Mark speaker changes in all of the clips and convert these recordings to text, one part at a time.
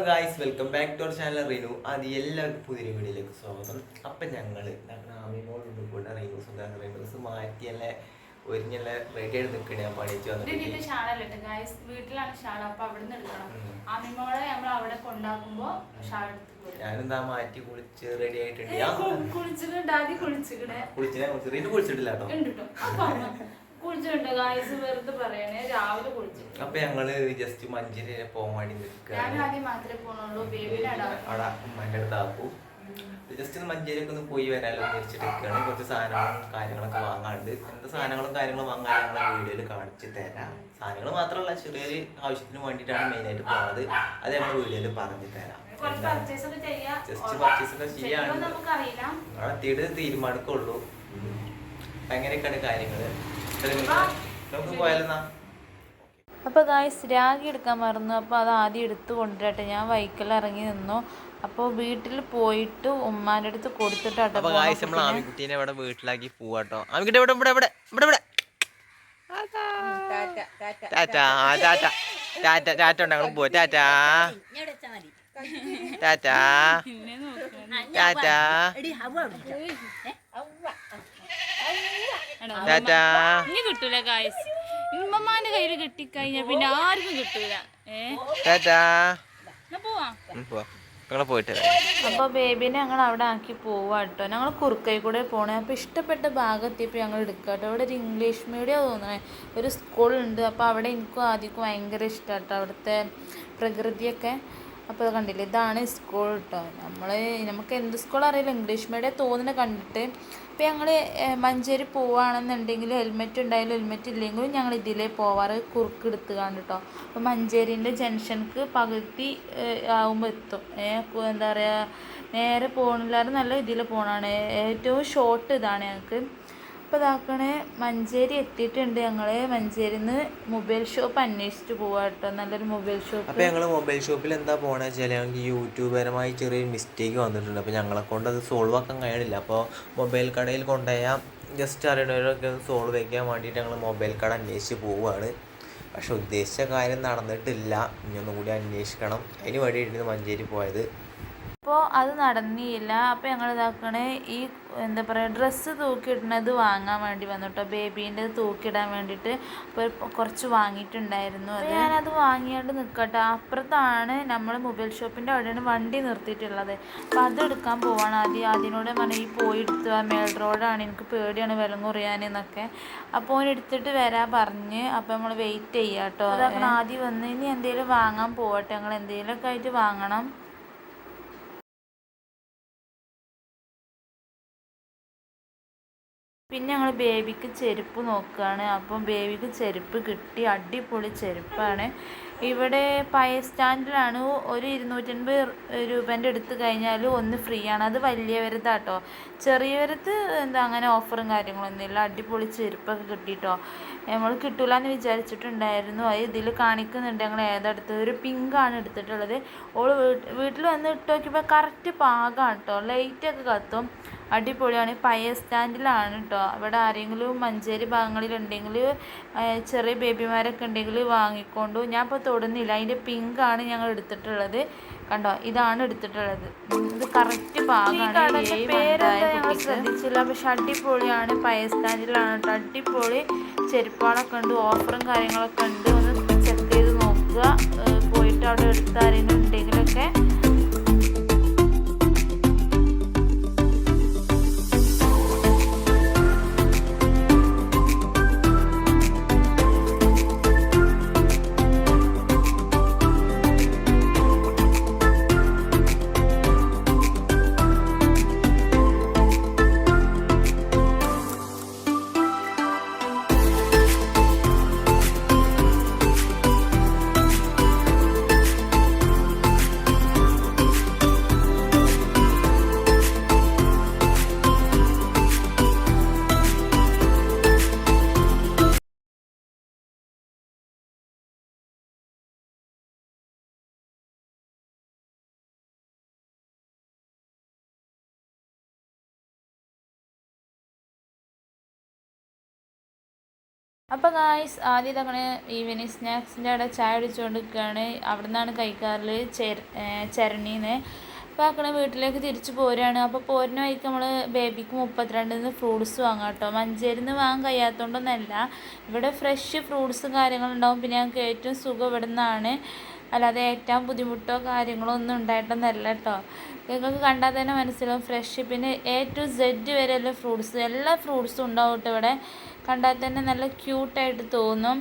Speaker 1: Hello guys welcome back to our channel Reenu അത് എല്ലാവർക്കും പുതിയ വീഡിയോയിലേക്ക് സ്വാഗതം. അപ്പം ഞങ്ങൾ ആമിമോളുണ്ട് കൂടെ റീനൂസും റീനൂസ് മാറ്റിയല്ലേ ഒരുങ്ങല്ലേ റെഡി ആയിട്ട് നിൽക്കണേ ഞാൻ
Speaker 2: ഇത്
Speaker 1: വന്നിട്ട്
Speaker 2: ഗായ്സ് വീട്ടിലാണ് ഷാൾ അപ്പൊ എടുക്കണം. നമ്മൾ അവിടെ ഷാൾ
Speaker 1: ഞാനെന്താ മാറ്റി കുളിച്ച് റെഡി ആയിട്ടുണ്ട്.
Speaker 2: കുളിച്ചിട്ടുണ്ട്. ആദ്യം
Speaker 1: റീനു കുളിച്ചിട്ടില്ല കേട്ടോ
Speaker 2: കുളിച്ചിട്ടുണ്ട്. ഗായ്സ് വെറുതെ പറയണേ. രാവിലെ കുളിച്ചു
Speaker 1: അപ്പൊ ഞങ്ങൾ ജസ്റ്റ് മഞ്ചേരി പോകാൻ വേണ്ടി
Speaker 2: ഞാൻ ആദ്യം മാത്രമേ പോണുള്ളൂ. ബേബിയുടെ
Speaker 1: അവിടെ ഉമ്മാന്റെ അടുത്ത് ആക്കും. ജസ്റ്റ് മഞ്ചേരിയൊക്കെ ഒന്ന് പോയി വരാലോ എന്ന് കുറച്ച് സാധനങ്ങളും കാര്യങ്ങളൊക്കെ വാങ്ങാണ്ട് എന്ത് സാധനങ്ങളും കാര്യങ്ങളും വാങ്ങാൻ ഞങ്ങളെ വീഡിയോയിൽ കാണിച്ചു തരാം. സാധനങ്ങൾ മാത്രമല്ല ചെറിയൊരു ആവശ്യത്തിന് വേണ്ടിയിട്ടാണ് മെയിനായിട്ട് പോകുന്നത് അത് ഞങ്ങൾ വീഡിയോയിൽ പറഞ്ഞു തരാം.
Speaker 2: കുറച്ച് പർച്ചേസ് ഒക്കെ
Speaker 1: ചെയ്യാണ്. അവിടെ എത്തിയിട്ട് തീരുമാനിക്കുള്ളൂ. അങ്ങനെയൊക്കെയാണ് കാര്യങ്ങൾ നമുക്ക് പോയാലെന്നാ
Speaker 3: അപ്പോൾ ഗായ്സ് രാഗി എടുക്കാൻ മറന്നു. അപ്പോൾ അത് ആദ്യം എടുത്ത് കൊണ്ടുവരട്ടെ. ഞാൻ വൈക്കൽ ഇറങ്ങി നിന്നു. അപ്പോൾ വീട്ടിൽ പോയിട്ട് ഉമ്മാന്റെ അടുത്ത് കൊടുത്തിട്ടാട്ടോ
Speaker 1: അപ്പോൾ ഗായ്സ് നമ്മൾ ആമിക്കുട്ടീനെ ഇവിടെ വീട്ടിലാക്കി പോവാട്ടോ. ആമിക്കുട്ടി ഇവിടെ ഇവിടെ ഇവിടെ ഇവിടെ ഇവിടെ. ടാറ്റ ആ ടാറ്റ. ടാറ്റ ടാറ്റ ഉണ്ട് ഞങ്ങൾ പോവാ ടാറ്റ. ടാറ്റ. ടാറ്റ. ടാറ്റ
Speaker 3: ഇനി കിട്ടൂല ഗായ്സ് ഉമ്മമാന്റെ കയ്യിൽ കിട്ടിക്കഴിഞ്ഞാ പിന്നെ ആർക്കും കിട്ടൂല. ഏ?
Speaker 1: ടാറ്റ.
Speaker 3: എന്നാ പോവാ.
Speaker 1: ഉം, പോവാ. ഞങ്ങൾ പോയിട്ട് വരാം.
Speaker 3: അപ്പോൾ ബേബീനെ ഞങ്ങൾ അവിടെ ആക്കി പോവാ കേട്ടോ ഞങ്ങൾ കുറുക്കൈ കൂടെ പോണേ. അപ്പോൾ ഇഷ്ടപ്പെട്ട ഭാഗം എത്തിയപ്പോൾ ഞങ്ങൾ എടുക്കാട്ടോ കേട്ടോ അവിടെ ഒരു ഇംഗ്ലീഷ് മീഡിയം തോന്നണേ. ഒരു സ്കൂളുണ്ട് അപ്പോൾ അവിടെ എനിക്കും ആദ്യം ഭയങ്കര ഇഷ്ടമാണ് കേട്ടോ അവിടുത്തെ പ്രകൃതിയൊക്കെ. അപ്പോൾ അത് കണ്ടില്ലേ? ഇതാണ് സ്കൂൾ കേട്ടോ നമ്മൾ നമുക്ക് എന്ത് സ്കൂൾ അറിയില്ല. ഇംഗ്ലീഷ് മീഡിയം തോന്നുന്നത് കണ്ടിട്ട് അപ്പോൾ ഞങ്ങൾ മഞ്ചേരി പോവുകയാണെന്നുണ്ടെങ്കിൽ ഹെൽമെറ്റ് ഉണ്ടായാലും ഹെൽമെറ്റ് ഇല്ലെങ്കിലും ഞങ്ങൾ ഇതിലേ പോവാറ് കുറുക്ക് എടുത്ത് കണ്ടിട്ടോ. അപ്പോൾ മഞ്ചേരിന്റെ ജംഗ്ഷൻക്ക് പകുതി ആകുമ്പോൾ എത്തും. എന്താ പറയുക നേരെ പോകണില്ലാതെ നല്ല ഇതിൽ പോകണമാണ് ഏറ്റവും ഷോർട്ട് ഇതാണ് ഞങ്ങൾക്ക് അപ്പോൾ ഇതാക്കണേ മഞ്ചേരി എത്തിയിട്ടുണ്ട്. ഞങ്ങൾ മഞ്ചേരിയിൽ നിന്ന് മൊബൈൽ ഷോപ്പ് അന്വേഷിച്ച് പോവാ കേട്ടോ നല്ലൊരു മൊബൈൽ ഷോപ്പ്.
Speaker 1: അപ്പോൾ ഞങ്ങൾ മൊബൈൽ ഷോപ്പിൽ എന്താ പോകണമെന്ന് വെച്ചാൽ ഞങ്ങൾക്ക് യൂട്യൂബ് ചെറിയൊരു മിസ്റ്റേക്ക് വന്നിട്ടുണ്ട്. അപ്പോൾ ഞങ്ങളെ കൊണ്ട് അത് സോൾവ് ആക്കാൻ കഴിയണില്ല. അപ്പോൾ മൊബൈൽ കടയിൽ കൊണ്ടുപോയാൽ ജസ്റ്റ് അറിയണവരൊക്കെ സോൾവ് വയ്ക്കാൻ വേണ്ടിയിട്ട് ഞങ്ങൾ മൊബൈൽ കട അന്വേഷിച്ച് പോവുകയാണ് പക്ഷെ ഉദ്ദേശിച്ച കാര്യം നടന്നിട്ടില്ല. ഇനി ഒന്നും കൂടി അന്വേഷിക്കണം. അതിന് വേണ്ടിയിട്ടാണ് മഞ്ചേരി പോയത്.
Speaker 3: അപ്പോൾ അത് നടന്നില്ല. അപ്പോൾ ഞങ്ങൾ ഇതാക്കണേ ഈ എന്താ പറയുക ഡ്രസ്സ് തൂക്കിയിടുന്നത് വാങ്ങാൻ വേണ്ടി വന്നു കേട്ടോ ബേബീന്റെ തൂക്കിയിടാൻ വേണ്ടിയിട്ട് അപ്പോൾ കുറച്ച് വാങ്ങിയിട്ടുണ്ടായിരുന്നു അത്. ഞാനത് വാങ്ങിയാണ്ട് നിൽക്കട്ടെ അപ്പുറത്താണ് നമ്മൾ മൊബൈൽ ഷോപ്പിന്റെ അവിടെയാണ് വണ്ടി നിർത്തിയിട്ടുള്ളത്. അപ്പോൾ അതെടുക്കാൻ പോവാണ് ആദ്യം. അതിനോട് പറഞ്ഞു ഈ പോയി എടുത്തു ആ മേൽ റോഡാണ്. എനിക്ക് പേടിയാണ് വിലം കുറയാൻ എന്നൊക്കെ അപ്പോൾ ഓൻ എടുത്തിട്ട് വരാൻ പറഞ്ഞ് അപ്പോൾ നമ്മൾ വെയിറ്റ് ചെയ്യാം കേട്ടോ അതാണ് ആദ്യം വന്ന് ഇനി എന്തെങ്കിലും വാങ്ങാൻ പോവട്ടെ. ഞങ്ങൾ എന്തെങ്കിലുമൊക്കെ ആയിട്ട് വാങ്ങണം. പിന്നെ ഞങ്ങൾ ബേബിക്ക് ചെരുപ്പ് നോക്കുകയാണ് അപ്പം ബേബിക്ക് ചെരുപ്പ് കിട്ടി. അടിപൊളി ചെരുപ്പാണ്. ഇവിടെ പയ സ്റ്റാൻഡിലാണ് ഒരു ഇരുന്നൂറ്റൻപത് രൂപേന്റെ എടുത്തു കഴിഞ്ഞാൽ ഒന്ന് ഫ്രീ ആണ് അത് വലിയവരതാട്ടോ. ചെറിയവരത്ത് എന്താ അങ്ങനെ ഓഫറും കാര്യങ്ങളൊന്നും ഇല്ല. അടിപൊളി ചെരുപ്പൊക്കെ കിട്ടിയിട്ടോ നമ്മൾ കിട്ടൂല എന്ന് വിചാരിച്ചിട്ടുണ്ടായിരുന്നു. അത് ഇതിൽ കാണിക്കുന്നുണ്ട് ഞങ്ങൾ ഏതെടുത്ത്. ഒരു പിങ്കാണ് എടുത്തിട്ടുള്ളത്. ഓൾ വീട്ടിൽ വന്ന് ഇട്ട് നോക്കിയപ്പോൾ കറക്റ്റ് പാകമാണ് കേട്ടോ ലൈറ്റൊക്കെ കത്തും. അടിപൊളിയാണ്. പയ്യ സ്റ്റാൻഡിലാണ് കേട്ടോ അവിടെ ആരെങ്കിലും മഞ്ചേരി ഭാഗങ്ങളിലുണ്ടെങ്കിൽ ചെറിയ ബേബിമാരൊക്കെ ഉണ്ടെങ്കിൽ വാങ്ങിക്കൊണ്ടു. ഞാൻ ഇപ്പോൾ തൊടുന്നില്ല. അതിന്റെ പിങ്കാണ് ഞങ്ങൾ എടുത്തിട്ടുള്ളത്. കണ്ടോ? ഇതാണ് എടുത്തിട്ടുള്ളത്. ഇത് കറക്റ്റ് ഞങ്ങൾ ശ്രദ്ധിച്ചില്ല. പക്ഷെ അടിപൊളിയാണ്. പയസ്താനിലാണ് കേട്ടോ. അടിപൊളി ചെരുപ്പുകളൊക്കെ ഉണ്ട്. ഓഫറും കാര്യങ്ങളൊക്കെ ഉണ്ട്. ഒന്ന് ചെക്ക് ചെയ്ത് നോക്കുക. പോയിട്ട് അവിടെ എടുത്താരെങ്കിലും ഉണ്ടെങ്കിലൊക്കെ അപ്പോൾ ഗായ്സ് ആദ്യം നമ്മൾ ഈവനിങ് സ്നാക്സിന്റെ അവിടെ ചായ അടിച്ചുകൊണ്ട് നിൽക്കുകയാണ് അവിടെ നിന്നാണ് കഴിക്കാറിൽ ചെര ചരണീന്ന് അപ്പോൾ വീട്ടിലേക്ക് തിരിച്ചു പോരുകയാണ് അപ്പോൾ പോരുന്ന വഴിക്ക് നമ്മൾ ബേബിക്ക് മുപ്പത്തിരണ്ടിൽ നിന്ന് ഫ്രൂട്ട്സ് വാങ്ങാം കേട്ടോ. മഞ്ചേരിയിൽ നിന്ന് വാങ്ങാൻ കഴിയാത്തതുകൊണ്ടൊന്നല്ല ഇവിടെ ഫ്രഷ് ഫ്രൂട്ട്സും കാര്യങ്ങളുണ്ടാവും പിന്നെ ഞങ്ങൾക്ക് ഏറ്റവും സുഖം ഇവിടെ നിന്നാണ് അല്ലാതെ ഏറ്റവും ബുദ്ധിമുട്ടോ കാര്യങ്ങളോ ഒന്നും ഉണ്ടായിട്ടൊന്നല്ല കേട്ടോ. നിങ്ങൾക്ക് കണ്ടാൽ തന്നെ മനസ്സിലാവും. ഫ്രഷ് പിന്നെ എ ടു സെഡ് വരെയുള്ള ഫ്രൂട്ട്സ് എല്ലാ ഫ്രൂട്ട്സും ഉണ്ടാവും കേട്ടോ ഇവിടെ. കണ്ടാൽ തന്നെ നല്ല ക്യൂട്ടായിട്ട് തോന്നും.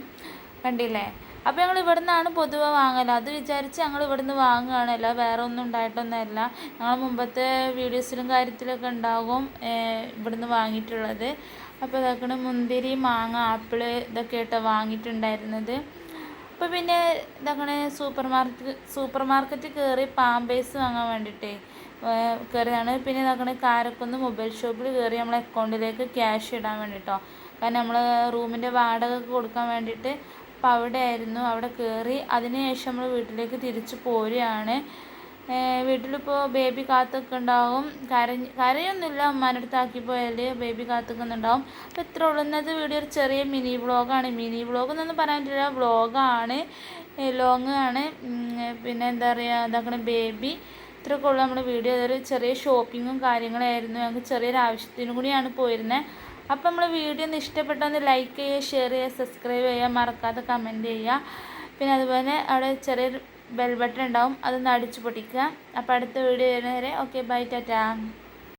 Speaker 3: കണ്ടില്ലേ? അപ്പോൾ ഞങ്ങൾ ഇവിടെ നിന്നാണ് പൊതുവെ വാങ്ങൽ. അത് വിചാരിച്ച് ഞങ്ങൾ ഇവിടെ നിന്ന് വാങ്ങുകയാണ്. അല്ല വേറെ ഒന്നും ഉണ്ടായിട്ടൊന്നുമല്ല. ഞങ്ങൾ മുമ്പത്തെ വീഡിയോസിലും കാര്യത്തിലൊക്കെ ഉണ്ടാകും ഇവിടെ ഇവിടുന്ന് വാങ്ങിയിട്ടുള്ളത്. അപ്പോൾ ഇതൊക്കെയാണ് മുന്തിരി മാങ്ങ ആപ്പിൾ ഇതൊക്കെ ആയിട്ടോ വാങ്ങിയിട്ടുണ്ടായിരുന്നത്. അപ്പോൾ പിന്നെ ഇതങ്ങനെ സൂപ്പർ മാർക്കറ്റ് സൂപ്പർ മാർക്കറ്റിൽ കയറി പാമ്പേഴ്സ് വാങ്ങാൻ വേണ്ടിയിട്ടേ കയറിയതാണ്. പിന്നെ ഇതാക്കണ കാരക്കുന്ന് മൊബൈൽ ഷോപ്പിൽ കയറി നമ്മളെ അക്കൗണ്ടിലേക്ക് ക്യാഷ് ഇടാൻ വേണ്ടിയിട്ടോ കാരണം നമ്മൾ റൂമിന്റെ വാടക കൊടുക്കാൻ വേണ്ടിയിട്ട് അപ്പോൾ അവിടെ ആയിരുന്നു അവിടെ കയറി അതിനുശേഷം നമ്മൾ വീട്ടിലേക്ക് തിരിച്ചു പോരുകയാണ്. വീട്ടിലിപ്പോൾ ബേബി കാത്തൊക്കെ ഉണ്ടാവും. കരഞ്ഞ് കരയൊന്നുമില്ല. ഉമ്മാന്റെ പോയാൽ ബേബി കാത്തൊക്കുന്നുണ്ടാവും. അപ്പോൾ ഇത്ര ഉള്ളുന്നത് വീഡിയോ ഒരു ചെറിയ മിനി വ്ളോഗാണ്. മിനി വ്ളോഗ് എന്നൊന്നും പറയാൻ പറ്റില്ല വ്ളോഗാണ് ലോങ് ആണ്. പിന്നെ എന്താ പറയുക ഇതാക്കണ ബേബി. ഇത്രയൊക്കെ ഉള്ളു. നമ്മുടെ വീഡിയോ. അതൊരു ചെറിയ ഷോപ്പിങ്ങും കാര്യങ്ങളായിരുന്നു. ഞങ്ങൾക്ക് ചെറിയൊരു ആവശ്യത്തിനും കൂടിയാണ് പോയിരുന്നത് അപ്പോൾ നമ്മൾ വീഡിയോ ഒന്ന് ഇഷ്ടപ്പെട്ടൊന്ന് ലൈക്ക് ചെയ്യുക ഷെയർ ചെയ്യുക സബ്സ്ക്രൈബ് ചെയ്യുക മറക്കാതെ കമന്റ് ചെയ്യുക. പിന്നെ അതുപോലെ അവിടെ ചെറിയൊരു ബെൽ ബട്ടൺ ഉണ്ടാവും അതൊന്ന് അടിച്ചു പൊട്ടിക്കുക. അപ്പോൾ അടുത്ത വീഡിയോ വരുന്നവരെ ഓക്കെ ബൈ ടാറ്റാ